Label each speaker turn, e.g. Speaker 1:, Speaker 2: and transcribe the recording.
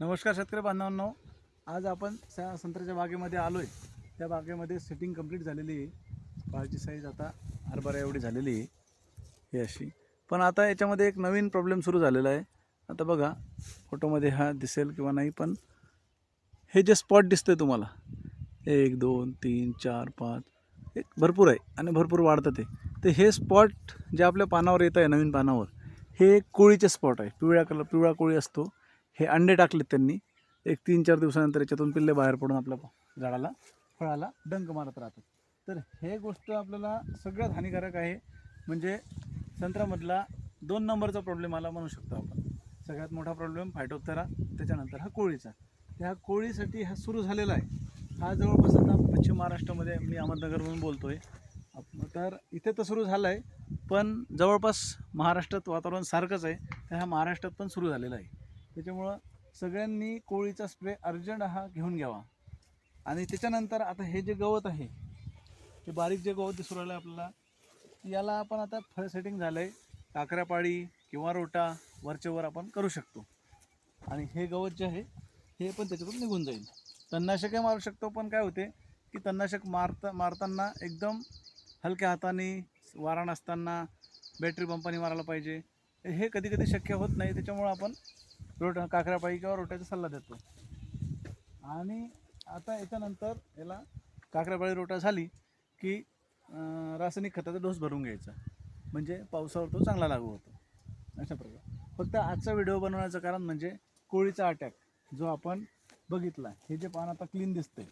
Speaker 1: नमस्कार शेतकरी बांधवांनो. आज आपण त्या संत्र्याच्या बागेमध्ये आलो आहे त्या बागेमध्ये सेटिंग कंप्लीट झालेली आहे. बागची साईज आता हरभरा एवढी झालेली आहे. ही अशी. पण आता याच्यामध्ये एक नवीन प्रॉब्लेम सुरू झालेला आहे. आता बघा फोटोमध्ये हा दिसेल किंवा नाही पण हे जे स्पॉट दिसतंय तुम्हाला एक दोन तीन चार पाच एक भरपूर आहे आणि भरपूर वाढतं ते. तर हे स्पॉट जे आपल्या पानावर येत आहे नवीन पानावर हे कोळीचे स्पॉट आहे. पिवळ्या कलर पिवळा कोळी असतो. हे अंडे टाकलेत त्यांनी. एक तीन चार दिवसानंतर याच्यातून पिल्ले बाहेर पडून आपल्या झाडाला फळाला डंक मारत राहतात. तर हे गोष्ट आपल्याला सगळ्यात हानिकारक आहे. म्हणजे संत्र्यामधला दोन नंबरचा प्रॉब्लेम आला म्हणू शकतो आपण. सगळ्यात मोठा प्रॉब्लेम फायटोप्थरा त्याच्यानंतर हा कोळीचा. ह्या कोळीसाठी हा सुरू झालेला आहे. हा जवळपास आता पश्चिम महाराष्ट्रामध्ये मी अहमदनगरमधून बोलतो आहे तर इथे तर सुरू झालं आहे पण जवळपास महाराष्ट्रात वातावरण सारखंच आहे. तर हा महाराष्ट्रात पण सुरू झालेला आहे. त्याच्यामुळं सगळ्यांनी कोळीचा स्प्रे अर्जंट हा घेऊन घ्यावा. आणि त्याच्यानंतर आता हे जे गवत आहे हे बारीक जे गवत दिसू राहिलं आहे आपल्याला याला आपण आता फळ सेटिंग झालं आहे काकऱ्यापाळी किंवा रोटा वरचेवर आपण करू शकतो. आणि हे गवत जे आहे हे पण त्याच्यातून निघून जाईल. तणनाशकही मारू शकतो पण काय होते की तणनाशक मारता मारताना एकदम हलक्या हाताने वारा नसताना बॅटरी पंपाने मारायला पाहिजे. हे कधी कधी शक्य होत नाही. त्याच्यामुळं आपण रोट काकऱ्यापाळी किंवा रोट्याचा सल्ला देतो. आणि आता याच्यानंतर याला काकऱ्यापाळी रोटा झाली की रासायनिक खताचा डोस भरून घ्यायचा. म्हणजे पावसावर तो चांगला लागू होतो. अशा प्रकारे. फक्त आजचा व्हिडिओ बनवण्याचं कारण म्हणजे कोळीचा अटॅक जो आपण बघितला हे जे पान आता क्लीन दिसतंय.